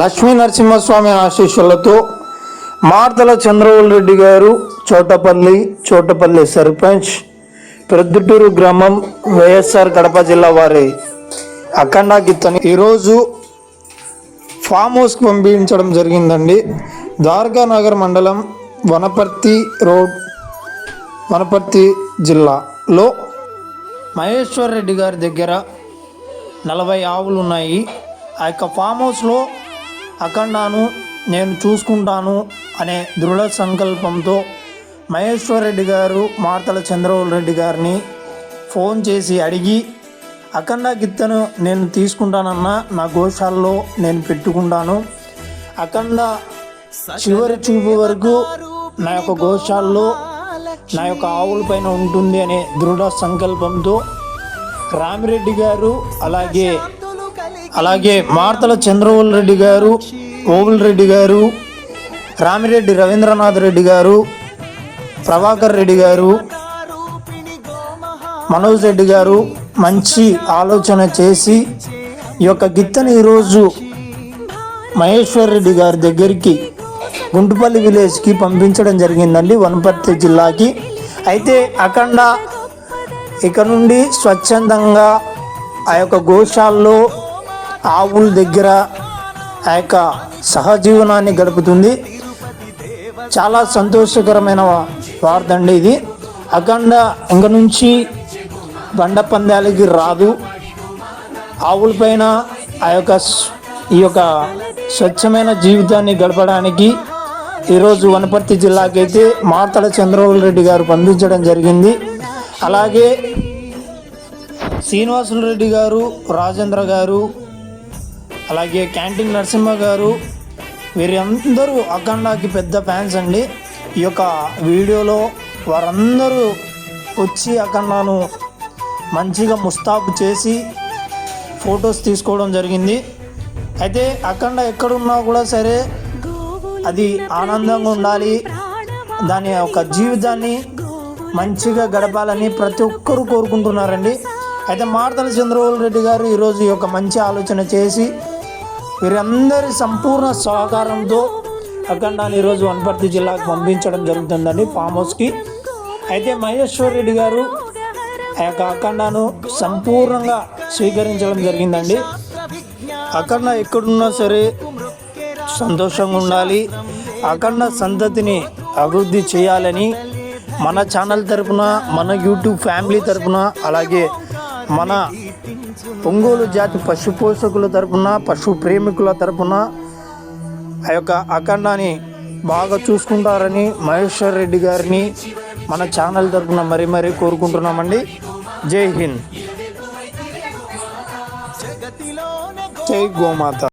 లక్ష్మీ నరసింహస్వామి ఆశీస్సులతో మార్తల చంద్రబోల్ రెడ్డి గారు చోటపల్లి చోటపల్లి సర్పంచ్ ప్రొద్దుటూరు గ్రామం వైఎస్ఆర్ కడప జిల్లా వారి అఖండ గిత్తని ఈరోజు ఫామ్ హౌస్కి పంపించడం జరిగిందండి. ద్వారకా నగర్ మండలం వనపర్తి రోడ్ వనపర్తి జిల్లాలో మహేశ్వర్ రెడ్డి గారి దగ్గర నలభై ఆవులు ఉన్నాయి. ఆ యొక్క ఫామ్ హౌస్లో అఖండాను నేను చూసుకుంటాను అనే దృఢ సంకల్పంతో మహేశ్వర్ రెడ్డి గారు మార్తల చంద్రబాబు రెడ్డి గారిని ఫోన్ చేసి అడిగి అఖండ గిత్తను నేను తీసుకుంటానన్నా నా గోశాలలో నేను పెట్టుకుంటాను. అఖండ చివరి చూపు వరకు నా యొక్క గోశాలలో నా యొక్క ఆవుల పైన ఉంటుంది అనే దృఢ సంకల్పంతో రామిరెడ్డి గారు అలాగే అలాగే మార్తల చంద్రవోల్ రెడ్డి గారు ఓవుల్ రెడ్డి గారు రామిరెడ్డి రవీంద్రనాథ్ రెడ్డి గారు ప్రభాకర్ రెడ్డి గారు మనోజ్ రెడ్డి గారు మంచి ఆలోచన చేసి ఈ యొక్క గిత్తని ఈరోజు మహేశ్వర్ రెడ్డి గారి దగ్గరికి గుంటుపల్లి విలేజ్కి పంపించడం జరిగిందండి వనపర్తి జిల్లాకి. అయితే అఖండ ఇక నుండి స్వచ్ఛందంగా ఆ యొక్క గోశాల్లో ఆవుల దగ్గర ఆ యొక్క సహజీవనాన్ని గడుపుతుంది. చాలా సంతోషకరమైన వార్తండి ఇది. అఖండ ఇంక నుంచి బండ పందాలకి రాదు. ఆవులపైన ఆ యొక్క ఈ యొక్క స్వచ్ఛమైన జీవితాన్ని గడపడానికి ఈరోజు వనపర్తి జిల్లాకైతే మార్తల చంద్రబాబు రెడ్డి గారు పంపించడం జరిగింది. అలాగే శ్రీనివాసులు రెడ్డి గారు రాజేంద్ర గారు అలాగే క్యాంటీన్ నరసింహ గారు వీరందరూ అఖండాకి పెద్ద ఫ్యాన్స్ అండి. ఈ యొక్క వీడియోలో వారందరూ వచ్చి అఖండాను మంచిగా ముస్తాబు చేసి ఫొటోస్ తీసుకోవడం జరిగింది. అయితే అఖండ ఎక్కడున్నా కూడా సరే అది ఆనందంగా ఉండాలి. దాని యొక్క జీవితాన్ని మంచిగా గడపాలని ప్రతి ఒక్కరూ కోరుకుంటున్నారండి. అయితే మార్తల చంద్రబాబు రెడ్డి గారు ఈరోజు ఈ యొక్క మంచి ఆలోచన చేసి వీరందరి సంపూర్ణ సహకారంతో అఖండాన్ని ఈరోజు వనపర్తి జిల్లాకు పంపించడం జరుగుతుందండి ఫామ్ హౌస్కి. అయితే మహేశ్వర్ రెడ్డి గారు ఆ యొక్క అఖండాను సంపూర్ణంగా స్వీకరించడం జరిగిందండి. అఖండ ఎక్కడున్నా సరే సంతోషంగా ఉండాలి. అఖండ సంతతిని అభివృద్ధి చేయాలని మన ఛానల్ తరపున మన యూట్యూబ్ ఫ్యామిలీ తరపున అలాగే మన ఒంగోలు జాతి పశు పోషకుల తరపున పశు ప్రేమికుల తరపున ఆ యొక్క అఖండాన్ని బాగా చూసుకుంటారని మహేశ్వర్ రెడ్డి గారిని మన ఛానల్ తరపున మరీ మరీ కోరుకుంటున్నామండి. జై హింద్. జై గోమాత.